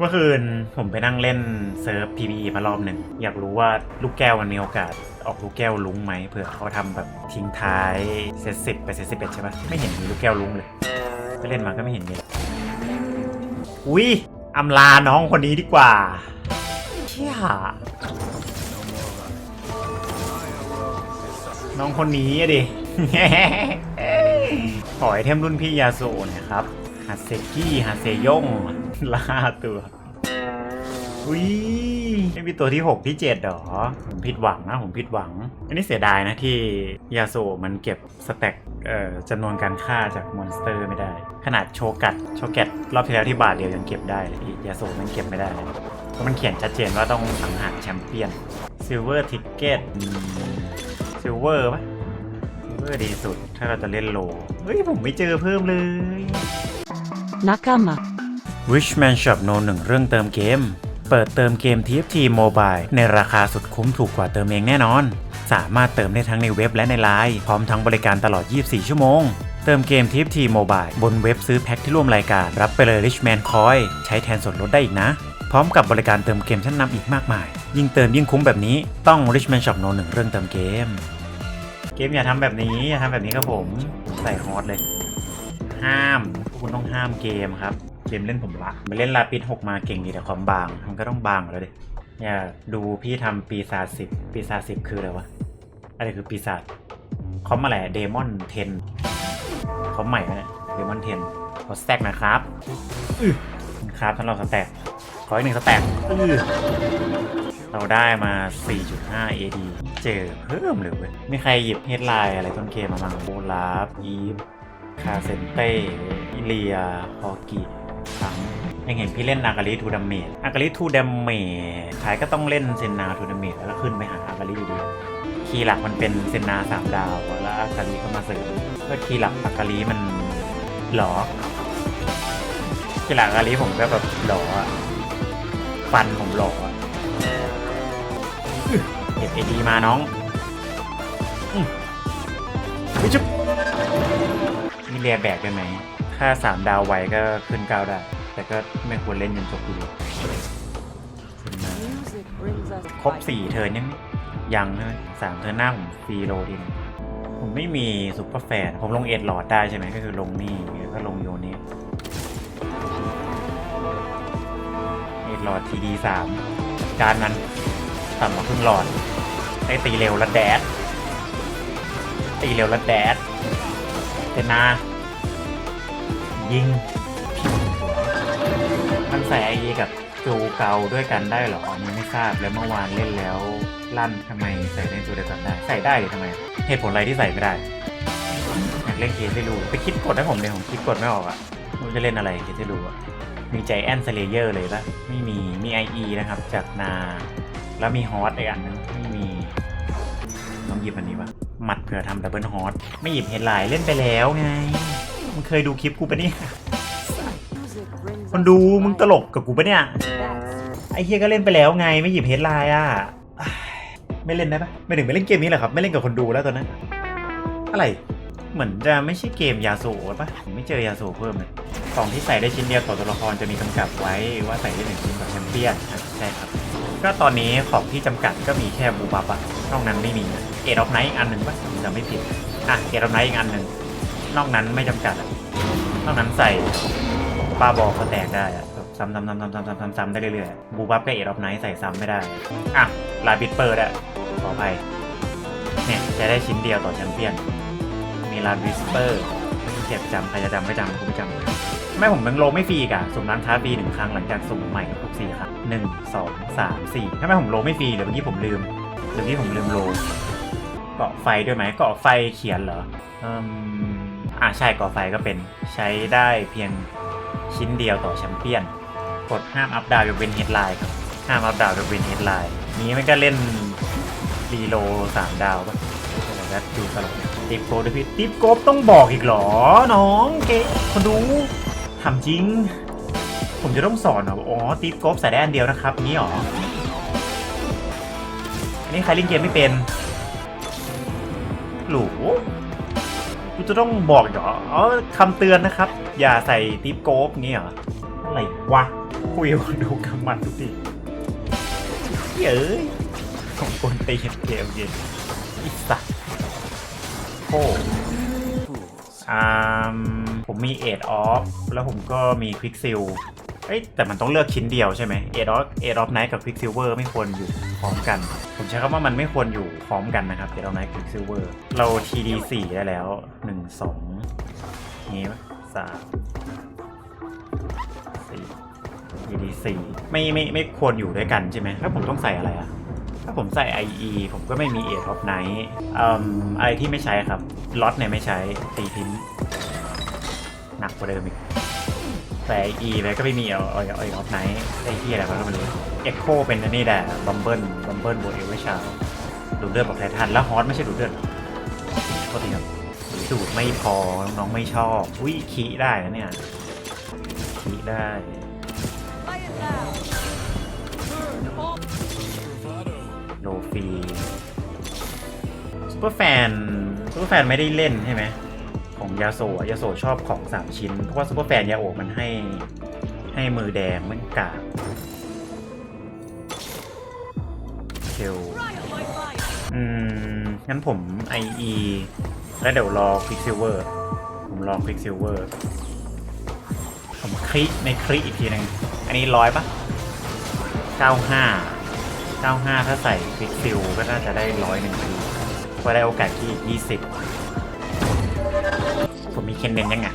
เมื่อคืนผมไปนั่งเล่นเซิร์ฟ PVE มารอบหนึ่ง อยากรู้ว่าลูกแก้วมันมีโอกาสออกลูกแก้วลุ้งไหมเผื่อเขาทำแบบทิ้งท้ายเซตสิบไปเซตสิบเอ็ดใช่ปะไม่เห็นมีลูกแก้วลุ้งเลยก็เล่นมาก็ไม่เห็นมีเลยอุ้ยอำลาน้องคนนี้ดีกว่าเชี่ยน้องคนนี้อะดิ ขอไอเทมรุ่นพี่ยาโซเนี่ยครับาเซกี้ฮาเซยงล่าตัวอุ้ยไม่มีตัวที่ 6 ที่ 7 หรอ ผมผิดหวังนะ ผมผิดหวัง อันนี้เสียดายนะที่ยาโซมันเก็บสแต็กเอ่อจำนวนการฆ่าจากมอนสเตอร์ไม่ได้ ขนาดโชกัดโชแกตรอบที่แล้วที่บาทเดียวยังเก็บได้เลยยาโซมันเก็บไม่ได้เลยเพราะมันเขียนชัดเจนว่าต้องสังหารแชมเปี้ยนซิลเวอร์ทิกเก็ตซิลเวอร์ปะซิลเวอร์ดีสุด ถ้าเราจะเล่นโลเฮ้ยผมไม่เจอเพิ่มเลย 仲間 Richman Shop No 1 เรื่องเติมเกม เปิดเติมเกม TFT Mobile ในราคาสุดคุ้มถูกกว่าเติมเองแน่นอน สามารถเติมได้ทั้งในเว็บและในไลน์พร้อมทั้งบริการตลอด 24 ชั่วโมง เติมเกม TFT Mobile บนเว็บซื้อแพ็คที่ร่วมรายการ รับไปเลย Richman Coin ใช้แทนส่วนลดได้อีกนะ พร้อมกับบริการเติมเกมชั้นนำอีกมากมาย ยิ่งเติมยิ่งคุ้มแบบนี้ต้อง Richman Shop No 1 เรื่องเติมเกม เกมอย่าทำแบบนี้อย่าทำแบบนี้ครับผมผมใส่ฮอตเลย ห้ามพวกคุณต้องห้ามเกมครับ เกมเล่นผมละมาเล่นลาปิดหกมาเก่งดีแต่ความบาง มันก็ต้องบางแล้วดิอย่าดูพี่ทำปีศาจสิบปีศาจสิบคืออะไรวะอะไรคือปีศาจคอมอะไรเดมอนเทนคอมใหม่ไหมเนี่ยเดมอนเทนขอสแต็กนะครับอือครับสำหรับสแต็กขออีกหนึ่งสแต็กอือเราได้มา 4.5 AD เจอเพิ่มเลยเว้ยมีใครหยิบเฮดไลน์อะไรต้นเกมมาบ้างโบลาฟอีฟ คาเซนเต้อิเลียฮอกิทั้งยังเห็นพี่เล่นอากาลิทูดัมเมจอากาลิทูดัมเมจท้ายก็ต้องเล่นเซนนาทูดัมเมจแล้วก็ขึ้นไปหาอากาลิอยู่ดีคีย์หลักมันเป็นเซนนาสามดาว แล้วอากาลิก็มาเสริมก็คีย์หลักอากาลิมันหลอคีย์หลักอากาลิผมก็แบบหลออฟันผมหลออเก็บเอดีมาน้อง มีเรียแบกได้ไหม ถ้าสามดาวไวก็ขึ้นเก้าได้ แต่ก็ไม่ควรเล่นจนจบดูครบสี่เทิร์นยังยังใช่ไหมสามเทิร์นหน้าผมฟรีโรดินผมไม่มีซุปเปอร์แฟนผมลงเอ็ดหลอดได้ใช่ไหมก็คือลงนี่แล้วก็ลงโยนี้เอ็ดหลอดทีดีสามการนั้นต่ำกว่าครึ่งหลอดได้ตีเร็วและแดดตีเร็วและแดด เจนา ยิง มันใส่ไอกับจูเกาด้วยกันได้เหรออันนี้ไม่ทราบแล้วเมื่อวานเล่นแล้วลั่นทำไมใส่ในตัวเดียวกันได้ ใส่ได้หรือทำไมเหตุผลอะไรที่ใส่ไม่ได้อยากเล่นเคสให้รู้ไปคิดกดให้ผมเลยผมคิดกดไม่ออกอะไม่รู้จะเล่นอะไรเคสให้รู้อะมีใจแอนสเลเยอร์เลยปะไม่มีมีไอเอนะครับ จากนา แล้วมีฮอตอีกอันนึงไม่มีต้องหยิบอันนี้ปะ หมัดเผื่อทำดับเบิลฮอตไม่หยิบเฮดไลน์เล่นไปแล้วไงมึงเคยดูคลิปกูปะเนี่ยคนดูมึงตลกกับกูปะเนี่ยไอ้เฮียก็เล่นไปแล้วไงไม่หยิบเฮดไลน์อะไม่เล่นได้ปะไม่ถึงไม่เล่นเกมนี้เหรอครับ ไม่เล่นกับคนดูแล้วตอนนั้นอะไรเหมือนจะไม่ใช่เกมยาโซะปะผมไม่เจอยาโซะเพิ่มเลยกล่องที่ใส่ได้ชิ้นเดียวต่อตัวละครจะมีกำกับไว้ว่าใส่ได้หนึ่งชิ้นต่อแชมเปี้ยนใช่ครับ ก็ตอนนี้ของที่จำกัดก็มีแค่บูบับอะนอกนั้นไม่มีเอดออฟไนท์อีกอันหนึ่งปะผมจำไม่ผิดอะเอดออฟไนท์อีกอันหนึ่งนอกนั้นไม่จำกัดอะนอกนั้นใส่ปลาบอกก็แตกได้อะแบบซ้ำซ้ำซ้ำซ้ำซ้ำซ้ำซ้ำซ้ำได้เรื่อยๆบูบับกับเอดออฟไนท์ใส่ซ้ำไม่ได้อะลาบิดเปิดอะขออภัยเนี่ยจะได้ชิ้นเดียวต่อแชมเปี้ยนมีลาบิสเปอร์ เก็บจำใครจะจำไม่จำกูไม่จำไม่ผมยังโลไม่ฟรีอีกอะสุ่มร้านค้าฟรีหนึ่งครั้งหลังจากสุ่มใหม่ทุกสี่ครั้งหนึ่งสองสามสี่ทำไม่ผมโลไม่ฟรีเดี๋ยวเมื่อกี้ผมลืมเดี๋ยวเมื่อกี้ผมลืมโลเกาะไฟด้วยไหมเกาะไฟเขียนเหรออืมอ่าใช่เกาะไฟก็เป็นใช้ได้เพียงชิ้นเดียวต่อแชมเปี้ยน กดห้ามอัพดาวยกเว้นเฮดไลน์ครับห้ามอัพดาวยกเว้นเฮดไลน์นี้มันก็เล่นรีโลสามดาวปะอะไรนะดูตลอด ติปโกด้วยพี่ติปโกต้องบอกอีกเหรอ น้องเก๋คนดูทำจริง ผมจะต้องสอนเหรออ๋อตีฟกบใส่ได้อันเดียวนะครับนี้หรออันนี้ใครเล่นเกมไม่เป็นหรูกูจะต้องบอกเหรออ๋อคำเตือนนะครับ อย่าใส่ตีฟโกบงี้เหรออะไรวะคุยกับดูกำมันทุกทีเย้ยของคนตีนเกมเย็นอิสัต โอ้อ่าผมมีเอดออฟแล้วผมก็มีควิกซิลเอ้ยแต่มันต้องเลือกชิ้นเดียวใช่ไหมเอดออฟเอดออฟไนท์กับควิกซิลเวอร์ไม่ควรอยู่พร้อมกัน ผมใช้คำว่ามันไม่ควรอยู่พร้อมกันนะครับเอดออฟไนท์ควิกซิลเวอร์เรา TD 4 ได้แล้ว 1 2นี้สามสี่ TD 4 ไม่ไม่ไม่ควรอยู่ด้วยกันใช่ไหมแล้วผมต้องใส่อะไรอะ ถ้าผมใส่ IE ผมก็ไม่มี a อ of Night อืมอะไรที่ไม่ใช้ครับล็อตเนี่ยไม่ใช้ตีทิ้งหนักกว่าเดิมอีกแต่ E ไปก็ไม่มีเอาเอาเอาออฟไนท์ไอ้ที่อะไรก็ไม่รู้เอ็กโคเป็นอันนี้แหละบัมเบิลบัมเบิลบวกเอเวอร์ชาดูดเลือดบอกไททันแล้วฮอตไม่ใช่ดูดเลือดก็ตีครับดูดไม่พอน้องๆไม่ชอบ อุ้ยขีได้นะเนี่ยขีได้ โลฟีซูเปอร์แฟนซูเปอร์แฟนไม่ได้เล่นใช่ไหมของยาโซยาโซชอบของ3ชิ้น เพราะว่าซูเปอร์แฟนยาโอมันให้ให้มือแดงมันกาเชลอืม งั้นผม IE แล้วเดี๋ยวรอ Quicksilver ผมรอ Quicksilver ผมคลิในคลิอีกทีหนึงอันนี้ร้อยปะ95 95 ถ้าใส่ฟิกซิลก็น่าจะได้ร้อยหนึ่งทีก็ได้โอกาสที่ 20 ผมมีเคนเดนยังไง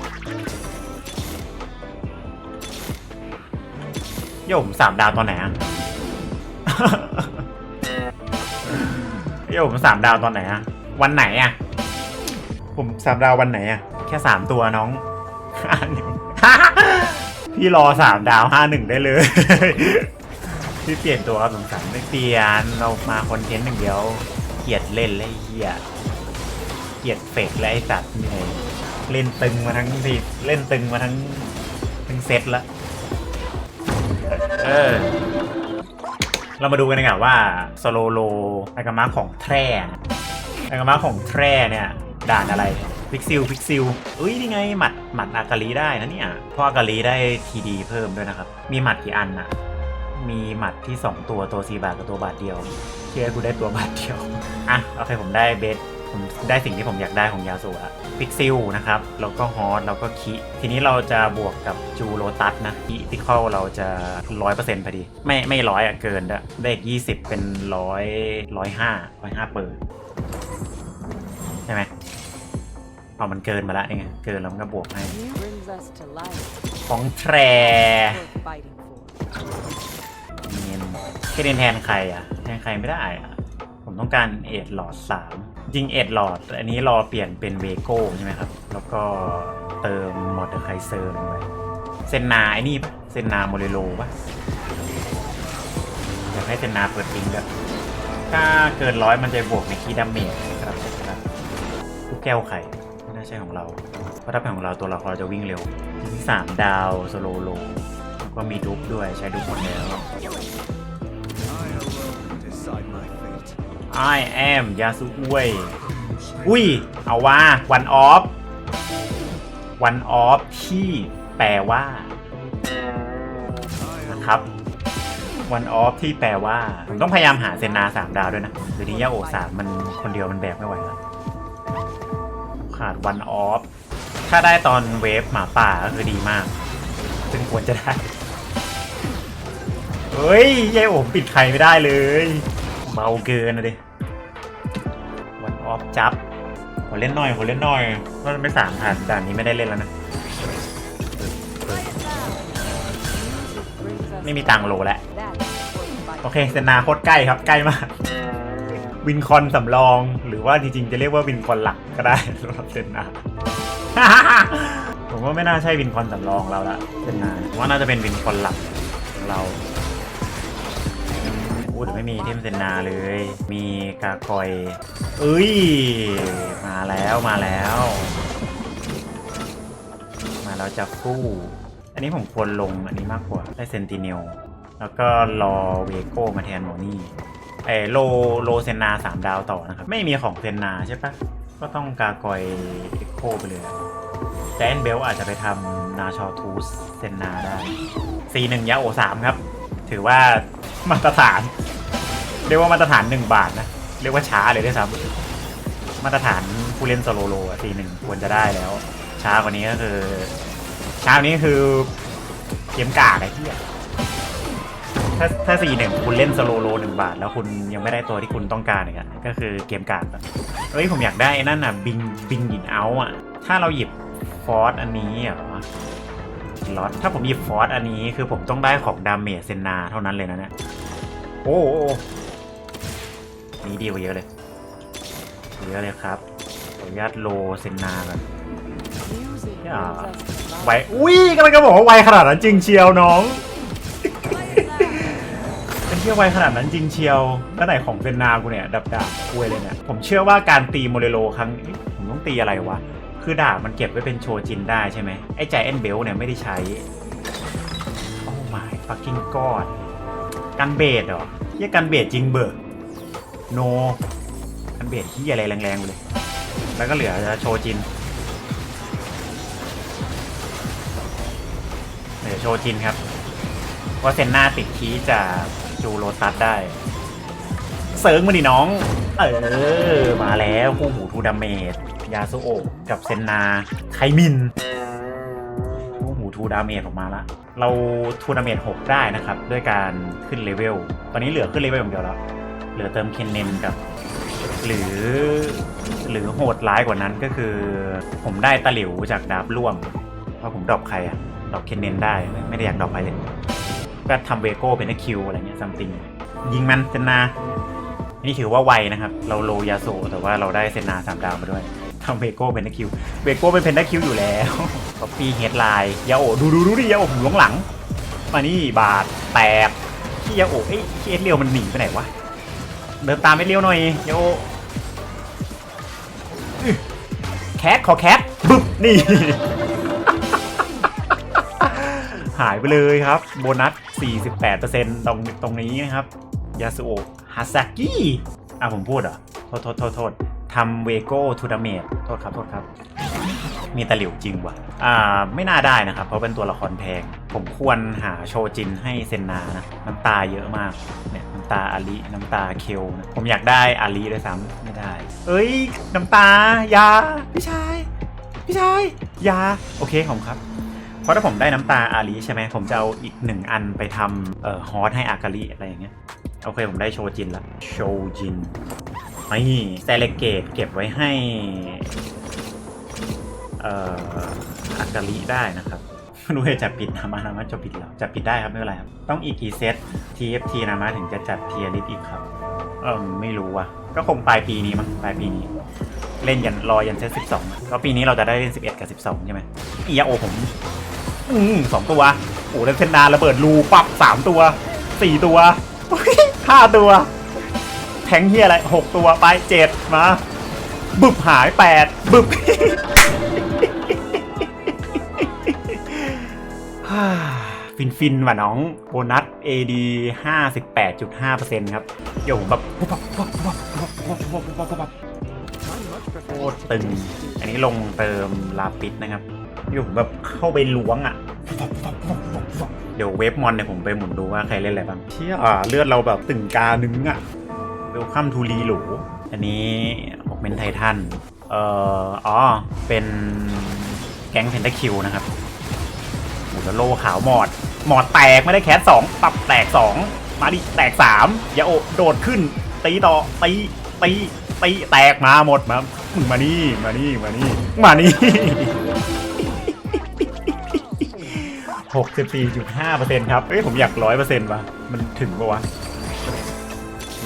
โยมสามดาวตอนไหนอะโยมสามดาวตอนไหนอะวันไหนอะผมสามดาววันไหนอะแค่สามตัวน้องห้าหนึ่งพี่รอสามดาวห้าหนึ่งได้เลย พี่เปลี่ยนตัวครับสงสารไม่เปลี่ยนเรามาคอนเทนต์หนึ่างเดียวเกลียดเล่นเลยไอ้เฮียเกลียดเฟกและไอ้สัตว์เหนื่อยเล่นตึงมาทั้งทีเล่นตึงมาทั้งทั้งเซตละเออเรามาดูกันดีกว่าว่าโซโลโลไอกามาของแทร่นะไอกามาของแทร่เนี่ยด่านอะไรพิกซิลพิกซิลอุ้ยนี่ไงหมัดหมัดอากาลีได้นะเนี่ยเพราะอากาลีได้ทีดีเพิ่มด้วยนะครับ มีหมัดกี่อันอะ มีหมัดที่ 2 ตัวตัว 4 บาทกับตัวบาทเดียวเชื่อกูได้ตัวบาทเดียว อะโอเคผมได้เบสผมได้สิ่งที่ผมอยากได้ของยาสูอะพิกซิลนะครับ แล้วก็ฮอตแล้วก็คิ ทีนี้เราจะบวกกับจูโรตัสนะคิติคอลเราจะร้อยเปอร์เซ็นต์พอดี ไม่ไม่ร้อยอะเกินด้วยได้อีกยี่สิบเป็นร้อยร้อยห้าร้อยห้าเปิดใช่ไหมเอามันเกินมาละนี่ไงเกินแล้วมันก็บวกให้ของแทร แค่เดนแทนใครอะแทนใครไม่ได้อะ ผมต้องการเอ็ดหลอด3จริงเอ็ดหลอด อันนี้รอเปลี่ยนเป็นเวโก้ใช่ไหมครับ แล้วก็เติมมอเตอร์ไคเซอร์ลงไปเซนนาไอ้นี่ปะเซนนาโมเรโลปะอยากให้เซนนาเปิดปิงด้วยถ้าเกินร้อยมันจะบวกในคีย์ดาเมจครับครับลูกแก้วไข่ไม่น่าใช่ของเรา เพราะถ้าเป็นของเราตัวละครจะวิ่งเร็วที่สามดาวโซโลโลแล้วก็มีดุ๊กด้วยใช้ดุ๊กหมดแล้ว I am ยาสุอวย อุ้ย เอาว่า one off one off ที่แปลว่า นะครับ one off ที่แปลว่า ผมต้องพยายามหาเซนนาสามดาวด้วยนะเดี๋ยวนี้ยาโอสามมันคนเดียวมันแบกไม่ไหวแล้วขาด one off ถ้าได้ตอนเวฟหมาป่าก็คือดีมาก ซึ่งควรจะได้ เฮ้ยยายโอมปิดใครไม่ได้เลย เบาเกินนะดิวันออฟจับขอเล่นหน่อยขอเล่นหน่อยว่าไม่สามผ่านด่านนี้ไม่ได้เล่นแล้วนะ ไม่มีตังโลแล้ว โอเคเซนาโคตรใกล้ครับ ใกล้มาก วินคอนสำรอง หรือว่าจริงๆ จะเรียกว่าวินคอนหลักก็ได้สำหรับเซนาผมว่าไม่น่าใช่วินคอนสำรองเราละเซนาผมว่าน่าจะเป็นวินคอนหลักของเรา อู้แต่ไม่มีเทมเซนาเลย มีกากอยเอ้ย มาแล้วมาแล้ว มาแล้วจะคู่ อันนี้ผมควรลงอันนี้มากกว่าได้เซนติเนลแล้วก็รอเวโก้มาแทนหมอนี่เออโลโลเซนนาสามดาวต่อนะครับ ไม่มีของเซนนาใช่ปะก็ต้องกากอยเอ็กโคไปเลยแจนเบลอาจจะไปทำนาชอทูสเซนนาได้ C1 ยาโอ3ครับ ถือว่า มาตรฐาน เรียกว่ามาตรฐาน1บาทนะ เรียกว่าช้าเลยด้วยซ้ำมาตรฐานผู้เล่นสโซโลโลอะ C1 ควรจะได้แล้ว ช้ากว่านี้ก็คือช้ากว่านี้คือเกมกากไอ้ที่ถ้าถ้า C1 คุณเล่นโซโลโล1บาท แล้วคุณยังไม่ได้ตัวที่คุณต้องการอีกอะก็คือเกมกากอะเอ้ยผมอยากได้นั่นอะบิงบิงหินเอาอะถ้าเราหยิบฟอร์สอันนี้เหรอ ล็อตถ้าผมหยิบฟอร์สอันนี้คือผมต้องได้ของดาเมจเซนนาเท่านั้นเลยนะเนี่ยโอ้โอ้โอ้นี่ดีกว่าเยอะเลยเยอะเลยครับขออนุญาตโลเซนนาก่อน Music Yeah. brings us to ไว life. อุ้ยกำลังจะบอกว่าไวขนาดนั้นจริงเชียวน้องเป็นเที่ยวไวขนาดนั้นจริงเชียวตั้งแต่ของเซนนากูเนี่ยดับดาบคุยเลยเนี่ยผมเชื่อว่าการตีโมเรโลครั้งเอ๊ะผมต้องตีอะไรวะ คือดาบมันเก็บไว้เป็นโชจินได้ใช่ไหมไอ้ใจแอนเบลเนี่ยไม่ได้ใช้ โอ้ my fucking god กันเบดเหรอเฮียกันเบดจริงเบิร์โนกันเบดที่อะไรแรงๆเลย แล้วก็เหลือโชจินเหลือโชจินครับว่าเซนหน้าติดคีจากจูโรตัสได้เซิร์งมาดิน้อง เออ มาแล้วคู่หูทูดาเมจ ยาสุโอะกับเซนนา ไคมินคู่หูทูดาเมจออกมาละ เราทูดาเมจ6ได้นะครับ ด้วยการขึ้นเลเวล ตอนนี้เหลือขึ้นเลเวลอย่างเดียวแล้ว เหลือเติมเคนเนนกับ หรือ หรือโหดร้ายกว่านั้นก็คือ ผมได้ตะหลิวจากดาบร่วงเพราะผมดรอปใครอะดรอปเคนเนนได้ไม่ไม่ได้อยากดรอปใครเลยก็ทำเวโก้เป็นคิวอะไรเงี้ยซัมติงยิงมันเซนนา นี่ถือว่าไวนะครับ เราโลยาโซแต่ว่าเราได้เซนนาสามดาวมาด้วย ทำเวโก้เป็นคิว เวโก้เป็นเพนด้าคิวอยู่แล้วก็ปีเฮดไลน์ยาโอดูดูดูดิยาโอผมหลงหลัง มานี่บาดแตกที่ยาโอเอ้ยที่เอสเรียวมันหนีไปไหนวะ เดินตามเอสเรียวหน่อยยาโออื้อแคทขอแคทบึ๊บนี่ หายไปเลยครับ โบนัส 48%ตรงตรงนี้นะครับ ยาสุโอะฮาซากิอะผมพูดเหรอ โทษโทษโทษโทษ ทำเวโก้ทูดาเมจโทษครับโทษครับ มีตะหลิวจริงว่ะอ่าไม่น่าได้นะครับ เพราะเป็นตัวละครแพง ผมควรหาโชจินให้เซนนานะน้ำตาเยอะมากเนี่ยน้ำตาอาลีน้ำตาเคลนะผมอยากได้อาลีด้วยซ้ำไม่ได้ เอ้ย น้ำตายาพี่ชายพี่ชายยาโอเคผมครับเพราะถ้าผมได้น้ำตาอาลีใช่ไหมผมจะเอาอีกหนึ่งอันไปทำเอ่อฮอตให้อากาลิอะไรอย่างเงี้ยโอเคผมได้โชจินละโชจิน นี่แซเลเกตเก็บไว้ให้เอ่ออากาลิได้นะครับไม่รู้จะจับผิดนามานามาจะผิดแล้วจับผิดได้ครับไม่เป็นไรครับ ต้องอีกกี่เซต TFT นามาถึงจะจัดเทียริสอีกครับ เออไม่รู้ว่ะ ก็คงปลายปีนี้มั้งปลายปีนี้ เล่นยันรอยันเซต12ก็ปีนี้เราจะได้เล่น11กับ12ใช่ไหมอียาโอผม อืมสองตัวโอ้แล้วเซนนาระเบิดรูปับสามตัวสี่ตัวห้าตัว แทงเฮียอะไรหกตัวไปเจ็ดมา บึบหายแปดบึบฟินฟินว่ะน้องโบนัส AD 58.5%ครับเดี๋ยวผมแบบปุ๊บปั๊บปุ๊บปั๊บปุ๊บปั๊บปุ๊บปั๊บปุ๊บปั๊บ I much โคตรตึง อันนี้ลงเติมลาปิดนะครับอยู่ผมแบบเข้าไปล้วงอะ เดี๋ยวเวฟมอนเนี่ยผมไปหมุนดูว่าใครเล่นอะไรบ้างเชี่ยอ่าเลือดเราแบบตึงกาหนึงอะ เวลคัมทูรีหรูอันนี้ออกเป็นไททันเอ่ออ๋อ เป็นแก๊งเพนทาคิวนะครับโอ้แล้วโลขาวหมอด หมอดแตกไม่ได้แคสสองปรับแตกสองมาดิแตกสามอย่าโอโดดขึ้น ตีต่อตีตีตีแตกมาหมดมามึงมานี่มานี่มานี่มานี่หกสิบสี่จุดห้าเปอร์เซ็นต์ครับเอ้ยผมอยากร้อยเปอร์เซ็นต์ว่ะ มันถึงปะวะ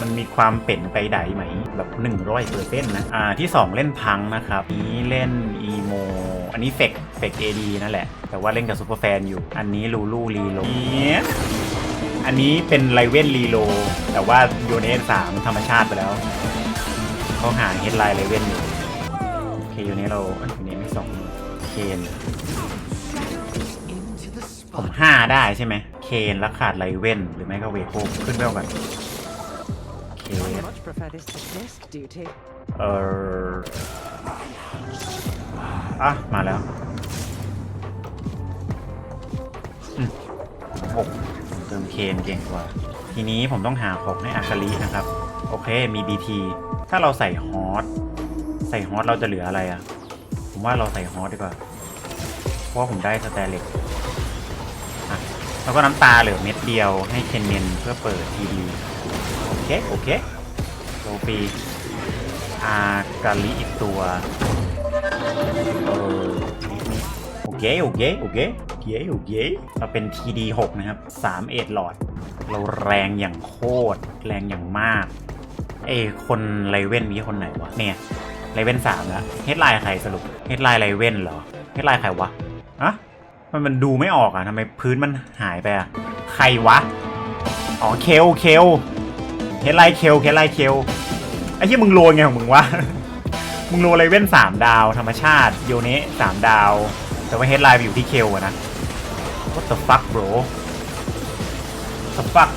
มันมีความเป็นไปได้ไหมแบบหนึ่งร้อยเปอร์เซ็นต์นะ อ่าที่สองเล่นพังนะครับ นี้เล่นอีโม อันนี้เฟกเฟกเอดีนั่นแหละ แต่ว่าเล่นกับซูเปอร์แฟนอยู่ อันนี้ลูลูรีโลเนี่ยอันนี้เป็นไลเวนรีโล แต่ว่าโยเนสสามธรรมชาติไปแล้ว เขาหาเฮดไลน์ไลเวนอยู่โอเคอยู่นี้เราเอ้ยอยู่นี้ไม่สองเคน Into the ผม spot. ห้าได้ใช่ไหมเคนแล้วขาดไลเวนหรือไม่ก็เวโคขึ้นเวลกันเค I much prefer this to desk duty. เอออะมาแล้วหกเติมเคนเก่งกว่า ทีนี้ผมต้องหาของให้อาคาลินะครับ โอเค มีบีทีถ้าเราใส่ฮอตใส่ฮอตเราจะเหลืออะไรอะ่ะ ผมว่าเราใส่ฮอตดีกว่า เพราะผมได้สแตเล็กแล้วก็น้ำตาเหลือเม็ดเดียวให้เคนเนนเพื่อเปิดทีดีโอเค โอเค โซฟีอากาลิอีกตัวเออนี่โอเคโอเคโอเคโอเคโอเคเราเป็น TD 6 นะครับ3เอ็ดหลอด เราแรงอย่างโคตร แรงอย่างมากเอ้คนไรเว้นมีคนไหนวะเนี่ยไรเว้นสามแล้วเฮดไลน์ใครสรุปเฮดไลน์ไรเว้นเหรอเฮดไลน์ใครวะอะมันมันดูไม่ออกอะทำไมพื้นมันหายไปอะใครวะ อ๋อเคลเคล เฮดไลน์เคลเฮดไลน์เคลไอ้ที่มึงโรยไงของมึงวะ มึงโรยไรเว้นสามดาว ธรรมชาติโยเนะสามดาว แต่ว่าเฮดไลน์ไปอยู่ที่เคลอะนะ What the fuck bro the fuck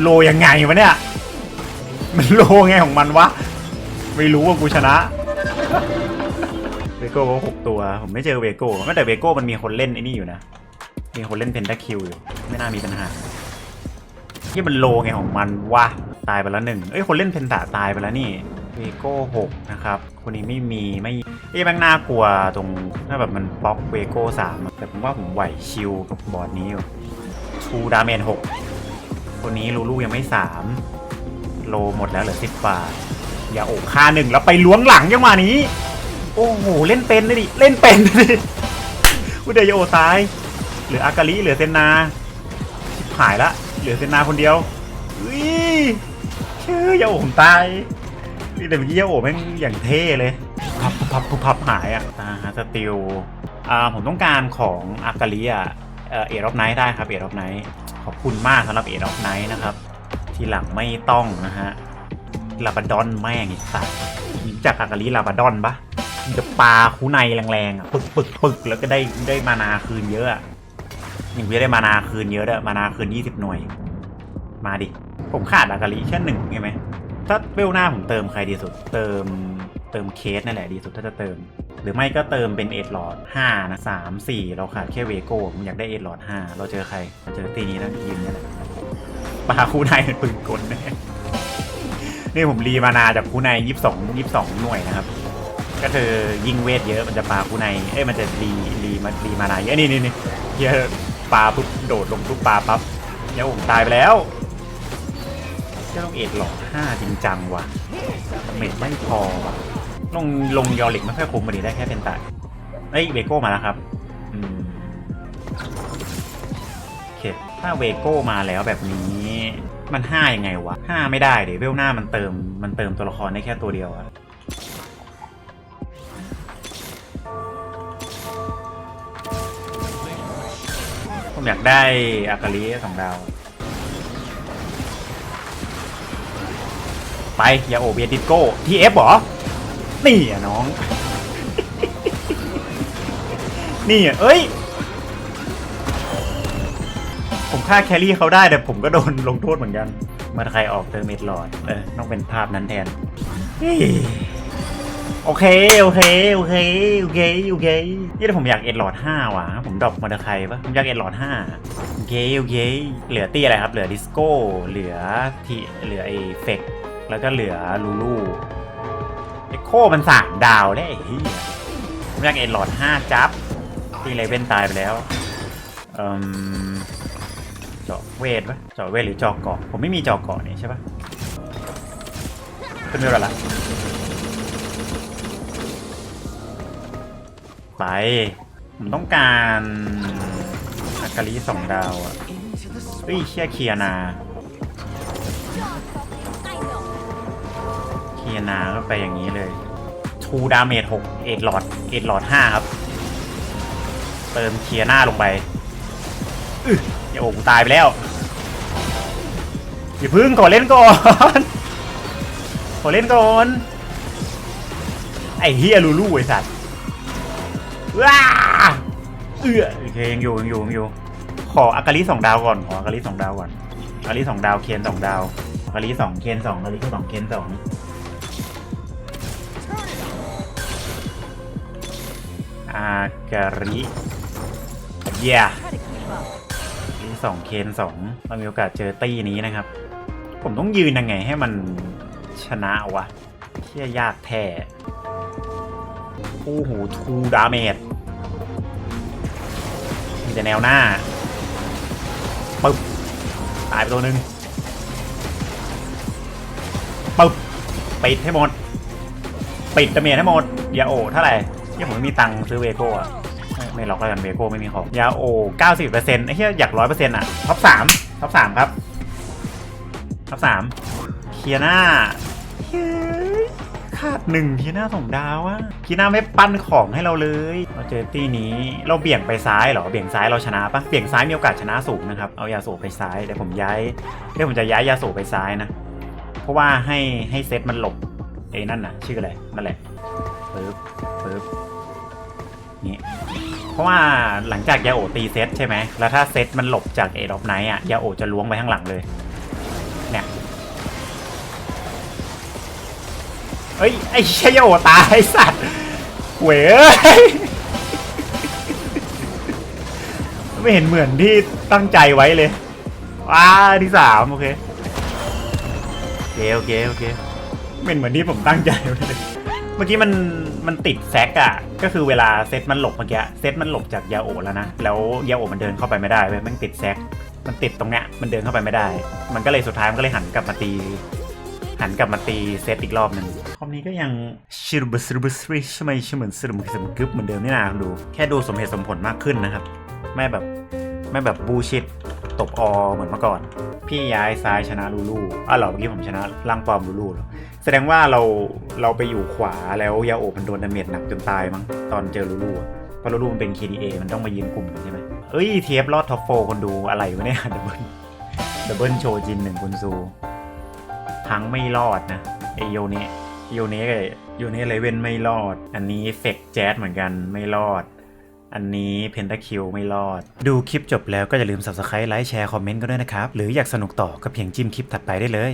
โลยังไงวะเนี่ย มันโลไงของมันวะ ไม่รู้ว่ากูชนะเวโก้ก็หกตัว ผมไม่เจอเวโก้ไม่แต่เวโก้มันมีคนเล่นไอ้นี่อยู่นะ มีคนเล่นเพนทาคิวอยู่ ไม่น่ามีปัญหา ที่มันโลไงของมันวะตายไปแล้วหนึ่งเอ้ยคนเล่นเพนตาตายไปแล้วนี่เวโก้หกนะครับคนนี้ไม่มีไม่เอ้ยแม่งน่ากลัวตรงถ้าแบบมันป๊อกเวโก้สามแต่ผมว่าผมไหวชิลกับบอร์ดนี้อยู่ชูดาเมจหกคนนี้ลูลูยังไม่สามโลหมดแล้วเหลือสิบบาทอย่าโอกค่าหนึ่งแล้วไปล้วงหลังยังมานี้ โอ้โหเล่นเป็นนะดิเล่นเป็นนะดิอุเดยโอตายเหลืออากาลิเหลือเซนนาชิบหายละ เหลือเซนนาคนเดียวอุ้ยชื่อยาโอผมตายนี่แต่เมื่อกี้ยาโอแม่งอย่างเท่เลยพับพับพับหายอะตาฮะสติลอ่าผมต้องการของอากาลิอะเออรอบไนท์ได้ครับเอรอบไนท์ขอบคุณมากสำหรับเอรอบไนท์นะครับ ทีหลังไม่ต้องนะฮะลาบาดอนแม่งอีกสัตว์รู้จักอากาลิลาบาดอนปะจะปลาคูในแรงๆอะปึกปึกปึกแล้วก็ได้ได้มานาคืนเยอะอะ หนึ่งจะได้มานาคืนเยอะด้วยมานาคืน20หน่วย มาดิ ผมขาดอากาลิแค่หนึ่งใช่ไหม ถ้าเวลหน้าผมเติมใครดีสุด เติมเติมเคสนั่นแหละดีสุดถ้าจะเติม หรือไม่ก็เติมเป็นเอ็ดหลอด5นะ3 4เราขาดแค่เวโก้ผมอยากได้เอ็ดหลอด5เราเจอใคร เราเจอตีนี้นะทีมนี่แหละปาคู่ในเป็นปืนกลแน่นี่ผมรีมานาจากคู่ใน22 22หน่วยนะครับก็คือยิงเวทเยอะมันจะปาคู่ใน เอ้ยมันจะรีรีมารีมานาเยอะนี่นี่นี่เฮีย ปลาปุ๊บโดดลงปุ๊บปาปั๊บเดี๋ยวผมตายไปแล้วจะต้องเอ็ดหลอดห้าจริงจังว่ะเม็ดไม่พอว่ะลงลงยอริกไม่ค่อยคุ้มมาดีได้แค่เป็นตายเอ้ยเวโก้มาแล้วครับโอเคถ้าเวโก้มาแล้วแบบนี้มันห้ายังไงวะห้าไม่ได้เดี๋ยวเวลหน้ามันเติมมันเติมตัวละครได้แค่ตัวเดียวอะ ผมอยากได้อากาลิสองดาว ไป อย่าโอเบียดิโก้ทีเอฟหรอ นี่อะน้อง นี่อะเอ้ย ผมฆ่าแครี่เขาได้ แต่ผมก็โดนลงโทษเหมือนกัน เมื่อใครออกเตอร์เมดหลอดเออต้องเป็นภาพนั้นแทน โอเค โอเค โอเค โอเค โอเคยี่แต่ผมอยากเอ็ดหลอดห้าว่ะ ผมดรอปมอเตอร์ไคปะผมอยากเอ็ดหลอดห้าโอเค โอเค เหลือตีอะไรครับ เหลือดิสโก้ เหลือทีเหลือไอเฟกแล้วก็เหลือลูลูเอ็โคมันสามดาวแล้วไอ้เหี้ยผมอยากเอ็ดหลอดห้าจับที่เลเว่นตายไปแล้วเอ่มเจาะเวทปะเจาะเวทหรือเจาะเกาะ ผมไม่มีเจาะเกาะนี่ใช่ปะขึ้นเรือละ ไป ผมต้องการอากาลิสองดาวอะเฮ้ยเชี่ยเคียนา เคียนาก็ไปอย่างนี้เลยทูดาเมจหกเอ็ดหลอดเอ็ดหลอดห้าครับ เติมเคียนาลงไปอึอย่าโอ้กูตายไปแล้ว อย่าพึ่งขอเล่นก่อนขอเล่นก่อน ไอ้เฮียลูลูไอ้สัตว์ ว้าเอื้อโอเคยังอยู่ยังอยู่ยังอยู่ ขออากาลิสองดาวก่อนขออากาลิสองดาวก่อนอากาลิสองดาวเคนสองดาวอากาลิสองเคนสองอากาลิสองเคนสองอากาลิเย่ที่สองเคนสองเรามีโอกาสเจอตี้นี้นะครับ ผมต้องยืนยังไงให้มันชนะวะเที่ยยากแท้ คู่หูทูดาเมจมีแต่แนวหน้าปึ๊บตายไปตัวหนึ่งปึ๊บปิดให้หมด ปิดดาเมจให้หมดยาโอเท่าไหร่ยังผมไม่มีตังค์ซื้อเวโก้อะไม่ไม่หรอกแล้วกันเวโก้ไม่มีของยาโอ90%ไอ้เหี้ยอยากร้อยเปอร์เซ็นต์อะท็อปสามท็อปสามครับท็อปสามเคียน่าเฮ้ย ขาดหนึ่งเคีน่าสองดาวอะเคีน่าไม่ปั้นของให้เราเลยเราเจอตี้นี้เราเบี่ยงไปซ้ายเหรอเบี่ยงซ้ายเราชนะปะเบี่ยงซ้ายมีโอกาสชนะสูงนะครับเอายาโสไปซ้ายเดี๋ยวผมย้ายเดี๋ยวผมจะย้ายยาโสไปซ้ายนะ เพราะว่าให้ให้เซตมันหลบไอ้นั่นน่ะ ชื่ออะไรนั่นแหละปึ๊บปึ๊บนี่เพราะว่าหลังจากยาโอตีเซตใช่ไหมแล้วถ้าเซตมันหลบจากเอดอฟไนท์อะยาโอจะล้วงไปข้างหลังเลยเนี่ย เฮ้ย ไอ้เชี่ยาโอตายสัตว์เว้ยไม่เห็นเหมือนที่ตั้งใจไว้เลยว้าที่สามโอเคโอเคโอเคโอเคเป็นเหมือนที่ผมตั้งใจไว้เลยเมื่อกี้มันมันติดแซกอะก็คือเวลาเซตมันหลบเมื่อกี้เซตมันหลบจากยาโอแล้วนะแล้วยาโอมันเดินเข้าไปไม่ได้เว้ยมันติดแซกมันติดตรงเนี้ยมันเดินเข้าไปไม่ได้ มันก็เลยสุดท้ายมันก็เลยหันกลับมาตี หันกลับมาตีเซตอีกรอบหนึ่งคอมนี้ก็ยังชิรุบสรุบสริชไม่ใช่เหมือนสรุมสรุมกึบเหมือนเดิมนี่นาดู แค่ดูสมเหตุสมผลมากขึ้นนะครับ ไม่แบบไม่แบบบูชิดตบอเหมือนเมื่อก่อน พี่ย้ายซ้ายชนะลูลูอะเหรอเมื่อกี้ผมชนะล่างปลอมลูลูเหรอแสดงว่าเราเราไปอยู่ขวาแล้วยาโอมันโดนดาเมจหนักจนตายมั้งตอนเจอลูลูเพราะลูลูมันเป็น KDA มันต้องมายืนกลุ่มกันใช่ไหมเอ้ยเทปรอดท็อปโฟคนดูอะไรวะเนี่ยดับเบิลดับเบิลโชว์จินหนึ่งคุณซู ทั้งไม่รอดนะไอโยเนะโยเนะกับโยเนะเลเว่นไม่รอด อันนี้เฟกแจ๊สเหมือนกันไม่รอด อันนี้เพนตาคิวไม่รอด ดูคลิปจบแล้วก็อย่าลืม subscribe ไลค์แชร์คอมเมนต์ก็ด้วยนะครับ หรืออยากสนุกต่อก็เพียงจิ้มคลิปถัดไปได้เลย